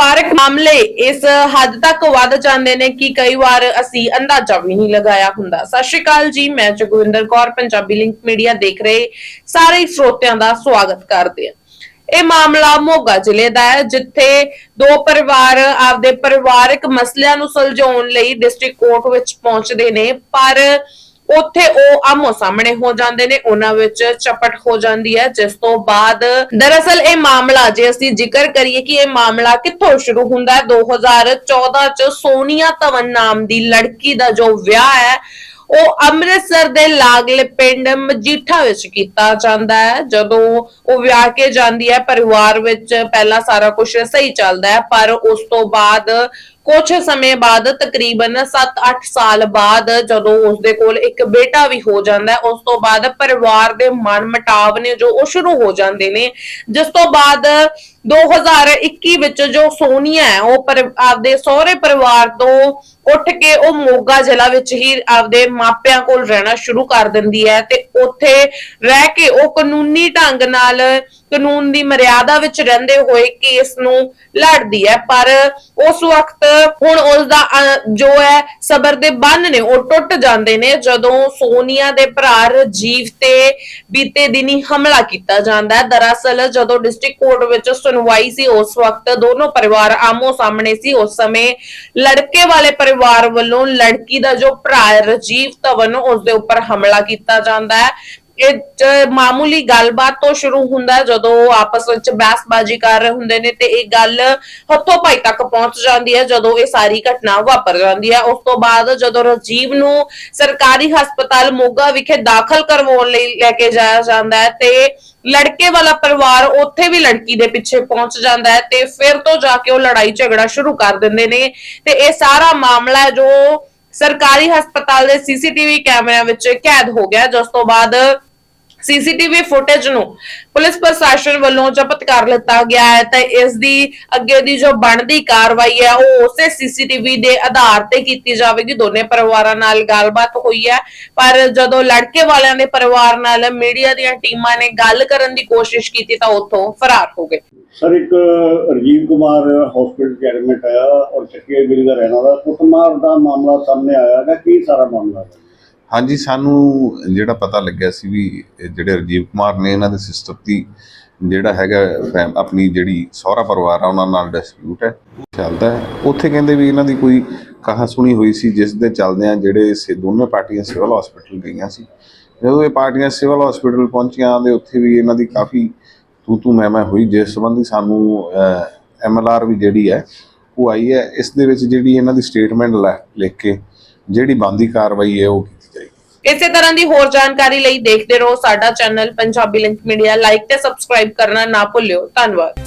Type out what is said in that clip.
ਪਰਿਵਾਰਕ ਮਾਮਲੇ ਇਸ ਹੱਦ ਤੱਕ ਵੱਧ ਜਾਂਦੇ ਨੇ ਕਿ ਕਈ ਵਾਰ ਅਸੀਂ ਅੰਦਾਜ਼ਾ ਵੀ ਨਹੀਂ ਲਗਾਇਆ ਹੁੰਦਾ। ਸਤਿ ਸ਼੍ਰੀ ਅਕਾਲ ਜੀ, ਮੈਂ ਜਗਵਿੰਦਰ ਕੌਰ, ਪੰਜਾਬੀ ਲਿੰਕ ਮੀਡੀਆ ਦੇਖ ਰਹੇ ਸਾਰੇ ਸਰੋਤਿਆਂ ਦਾ ਸਵਾਗਤ ਕਰਦੇ ਹਾਂ। ਇਹ ਮਾਮਲਾ ਮੋਗਾ ਜ਼ਿਲ੍ਹੇ ਦਾ ਹੈ, ਜਿੱਥੇ ਦੋ ਪਰਿਵਾਰ ਆਪਦੇ ਪਰਿਵਾਰਕ ਮਸਲਿਆਂ ਨੂੰ ਸੁਲਝਾਉਣ ਲਈ ਡਿਸਟ੍ਰਿਕਟ ਕੋਰਟ ਵਿੱਚ ਪਹੁੰਚਦੇ ਨੇ, ਪਰ ਉੱਥੇ ਉਹ ਆਮੋ ਸਾਹਮਣੇ ਹੋ ਜਾਂਦੇ ਨੇ, ਉਹਨਾਂ ਵਿੱਚ ਚਪਟ ਹੋ ਜਾਂਦੀ ਹੈ। ਜਿਸ ਤੋਂ ਬਾਅਦ ਦਰਅਸਲ ਇਹ ਮਾਮਲਾ, ਜੇ ਅਸੀਂ ਜ਼ਿਕਰ ਕਰੀਏ ਕਿ ਇਹ ਮਾਮਲਾ ਕਿੱਥੋਂ ਸ਼ੁਰੂ ਹੁੰਦਾ ਹੈ 2014 ਚ ਸੋਨੀਆ ਧਵਨ ਨਾਮ ਦੀ ਲੜਕੀ ਦਾ ਜੋ ਵਿਆਹ ਹੈ, ਉਹ ਅੰਮ੍ਰਿਤਸਰ ਦੇ ਲਾਗਲੇ ਪਿੰਡ ਮਜੀਠਾ ਵਿੱਚ ਕੀਤਾ ਜਾਂਦਾ ਹੈ। ਜਦੋਂ ਉਹ ਵਿਆਹ ਕੇ ਜਾਂਦੀ ਹੈ, ਪਰਿਵਾਰ ਵਿੱਚ ਪਹਿਲਾਂ ਸਾਰਾ ਕੁਝ ਸਹੀ ਚੱਲਦਾ ਹੈ, ਪਰ ਉਸ ਤੋਂ ਬਾਅਦ ਕੁਝ ਸਮੇਂ ਬਾਅਦ, ਤਕਰੀਬਨ 7-8 ਸਾਲ ਬਾਅਦ ਜਦੋਂ ਉਸ ਕੋਲ ਇੱਕ ਬੇਟਾ ਵੀ ਹੋ ਜਾਂਦਾ ਹੈ, ਉਸ ਤੋਂ ਬਾਅਦ ਪਰਿਵਾਰ ਦੇ ਮਨ ਨੇ ਜੋ ਉਹ ਸ਼ੁਰੂ ਹੋ ਜਾਂਦੇ ਨੇ। ਜਿਸ ਤੋਂ ਬਾਅਦ 2021 ਵਿੱਚ ਜੋ ਸੋਨੀਆ ਹੈ, ਉਹ ਪਰ- ਆਪਦੇ ਸਹੁਰੇ ਪਰਿਵਾਰ ਤੋਂ ਉੱਠ ਕੇ ਉਹ ਮੋਗਾ ਜ਼ਿਲ੍ਹਾ ਵਿੱਚ ਹੀ ਆਪਦੇ ਮਾਪਿਆਂ ਕੋਲ ਰਹਿਣਾ ਸ਼ੁਰੂ ਕਰ ਦਿੰਦੀ ਹੈ ਤੇ ਉੱਥੇ ਰਹਿ ਕੇ ਉਹ ਕਾਨੂੰਨੀ ਢੰਗ ਨਾਲ ਕਾਨੂੰਨ ਦੀ ਮਰਿਆਦਾ ਵਿੱਚ ਰਹਿੰਦੇ ਹੋਏ ਕੇਸ ਨੂੰ ਲੜਦੀ ਹੈ। ਪਰ ਉਸ ਵਕਤ ਹੁਣ ਉਸ ਦਾ ਜੋ ਹੈ, ਸਬਰ ਦੇ ਬੰਨ ਨੇ, ਉਹ ਟੁੱਟ ਜਾਂਦੇ ਨੇ। ਜਦੋਂ ਸੋਨੀਆ ਦੇ ਭਰਾ ਰਜੀਵ ਤੇ ਬੀਤੇ ਦਿਨੀ ਹਮਲਾ ਕੀਤਾ ਜਾਂਦਾ ਹੈ। ਦਰਅਸਲ ਜਦੋਂ ਡਿਸਟ੍ਰਿਕਟ ਕੋਰਟ ਵਿੱਚ ਸੁਣਵਾਈ ਸੀ, ਉਸ ਵਕਤ ਦੋਨੋਂ ਪਰਿਵਾਰ ਆਮੋ ਸਾਹਮਣੇ ਸੀ। ਉਸ ਸਮੇਂ ਲੜਕੇ ਵਾਲੇ ਪਰਿਵਾਰ ਵੱਲੋਂ ਲੜਕੀ ਦਾ ਜੋ ਭਰਾ ਹੈ, ਰਜੀਵ ਧਵਨ, ਉਸ ਦੇ ਉੱਪਰ ਹਮਲਾ ਕੀਤਾ ਜਾਂਦਾ ਹੈ। ਇਹ ਮਾਮੂਲੀ ਗੱਲਬਾਤ ਤੋਂ ਸ਼ੁਰੂ ਹੁੰਦਾ ਜਦੋਂ ਆਪਸ ਵਿੱਚ ਬਹਿਸਬਾਜ਼ੀ ਕਰ ਰਹੇ ਹੁੰਦੇ ਨੇ ਤੇ ਇਹ ਗੱਲ ਹੱਥੋਂ ਪਾਈ ਤੱਕ ਪਹੁੰਚ ਜਾਂਦੀ ਹੈ, ਜਦੋਂ ਇਹ ਸਾਰੀ ਘਟਨਾ ਵਾਪਰ ਜਾਂਦੀ ਹੈ। ਉਸ ਤੋਂ ਬਾਅਦ ਜਦੋਂ ਰਜੀਵ ਨੂੰ ਸਰਕਾਰੀ ਹਸਪਤਾਲ ਮੋਗਾ ਵਿਖੇ ਦਾਖਲ ਕਰਵਾਉਣ ਲਈ ਲੈ ਕੇ ਜਾਇਆ ਜਾਂਦਾ ਹੈ ਤੇ ਲੜਕੇ ਵਾਲਾ ਪਰਿਵਾਰ ਉੱਥੇ ਵੀ ਲੜਕੀ ਦੇ ਪਿੱਛੇ ਪਹੁੰਚ ਜਾਂਦਾ ਹੈ ਤੇ ਫਿਰ ਤੋਂ ਜਾ ਕੇ ਉਹ ਲੜਾਈ ਝਗੜਾ ਸ਼ੁਰੂ ਕਰ ਦਿੰਦੇ ਨੇ ਤੇ ਇਹ ਸਾਰਾ ਮਾਮਲਾ ਜੋ ਸਰਕਾਰੀ ਹਸਪਤਾਲ ਦੇ ਸੀਸੀਟੀਵੀ ਕੈਮਰਿਆਂ ਵਿੱਚ ਕੈਦ ਹੋ ਗਿਆ ਜਿਸ ਤੋਂ ਬਾਅਦ ਸੀਸੀਟੀਵੀ ਫੁਟੇਜ ਨੂੰ ਪੁਲਿਸ ਪ੍ਰਸ਼ਾਸਨ ਵੱਲੋਂ ਜ਼ਬਤ ਕਰ ਲਿੱਤਾ ਗਿਆ ਹੈ ਤੇ ਇਸ ਦੀ ਅੱਗੇ ਦੀ ਜੋ ਬਣਦੀ ਕਾਰਵਾਈ ਹੈ, ਉਹ ਉਸੇ ਸੀਸੀਟੀਵੀ ਦੇ ਆਧਾਰ ਤੇ ਕੀਤੀ ਜਾਵੇਗੀ। ਦੋਨੇ ਪਰਿਵਾਰਾਂ ਨਾਲ ਗੱਲਬਾਤ ਹੋਈ ਹੈ, ਪਰ ਜਦੋਂ ਲੜਕੇ ਵਾਲਿਆਂ ਦੇ ਪਰਿਵਾਰ ਨਾਲ ਮੀਡੀਆ ਦੀਆਂ ਟੀਮਾਂ ਨੇ ਗੱਲ ਕਰਨ ਦੀ ਕੋਸ਼ਿਸ਼ ਕੀਤੀ ਤਾਂ ਉੱਥੋਂ ਫਰਾਰ ਹੋ ਗਏ। ਸਰ, ਇੱਕ ਰਜੀਵ ਕੁਮਾਰ ਹਸਪੀਟਲ ਚ ਐਡਮਿਟ ਆਇਆ ਔਰ ਚੱਕੇ ਗਿਰੀ ਦਾ ਰਹਿਣ ਵਾਲਾ, ਕੁੱਟਮਾਰ ਦਾ ਮਾਮਲਾ ਸਾਹਮਣੇ ਆਇਆ ਹੈਗਾ। ਕੀ ਸਾਰਾ ਮਾਮਲਾ ਹੈ? ਹਾਂਜੀ, ਸਾਨੂੰ ਜਿਹੜਾ ਪਤਾ ਲੱਗਿਆ ਸੀ ਵੀ ਜਿਹੜੇ ਰਜੀਵ ਕੁਮਾਰ ਨੇ ਇਹਨਾਂ ਦੇ ਸਿਸਟਰ ਦੀ, ਜਿਹੜਾ ਹੈਗਾ ਫੈਮ- ਆਪਣੀ ਜਿਹੜੀ ਸਹੁਰਾ ਪਰਿਵਾਰ ਆ, ਉਹਨਾਂ ਨਾਲ ਡਿਸਪਿਊਟ ਹੈ। ਚੱਲਦਾ ਹੈ। ਉੱਥੇ ਕਹਿੰਦੇ ਵੀ ਇਹਨਾਂ ਦੀ ਕੋਈ ਕਹਾ ਸੁਣੀ ਹੋਈ ਸੀ, ਜਿਸ ਦੇ ਚੱਲਦਿਆਂ ਜਿਹੜੇ ਸੇ, ਦੋਨੇ ਪਾਰਟੀਆਂ ਸਿਵਲ ਹਸਪੀਟਲ ਗਈਆਂ ਸੀ। ਜਦੋਂ ਇਹ ਪਾਰਟੀਆਂ ਸਿਵਲ ਹਸਪੀਟਲ ਪਹੁੰਚੀਆਂ, ਤੇ ਉੱਥੇ ਵੀ ਇਹਨਾਂ ਦੀ ਕਾਫੀ ਤੂੰ ਤੂੰ ਮੈਂ ਮੈਂ ਹੋਈ। ਜਿਸ ਸੰਬੰਧੀ ਸਾਨੂੰ ਐਮਐਲਆਰ ਵੀ ਜਿਹੜੀ ਹੈ, ਉਹ ਆਈ ਹੈ। ਇਸ ਦੇ ਵਿੱਚ ਜਿਹੜੀ ਇਹਨਾਂ ਦੀ ਸਟੇਟਮੈਂਟ ਲਿਖ ਕੇ ਜਿਹੜੀ ਬੰਦੀ ਕਾਰਵਾਈ ਹੈ ਉਹ ਕੀਤੀ ਜਾਏਗੀ। ਇਸੇ ਤਰ੍ਹਾਂ ਦੀ ਹੋਰ ਜਾਣਕਾਰੀ ਲਈ ਦੇਖਦੇ ਰਹੋ ਸਾਡਾ channel Punjabi link media. Like ਤੇ ਸਬਸਕ੍ਰਾਈਬ ਕਰਨਾ ਨਾ ਭੁੱਲਿਓ। ਧੰਨਵਾਦ।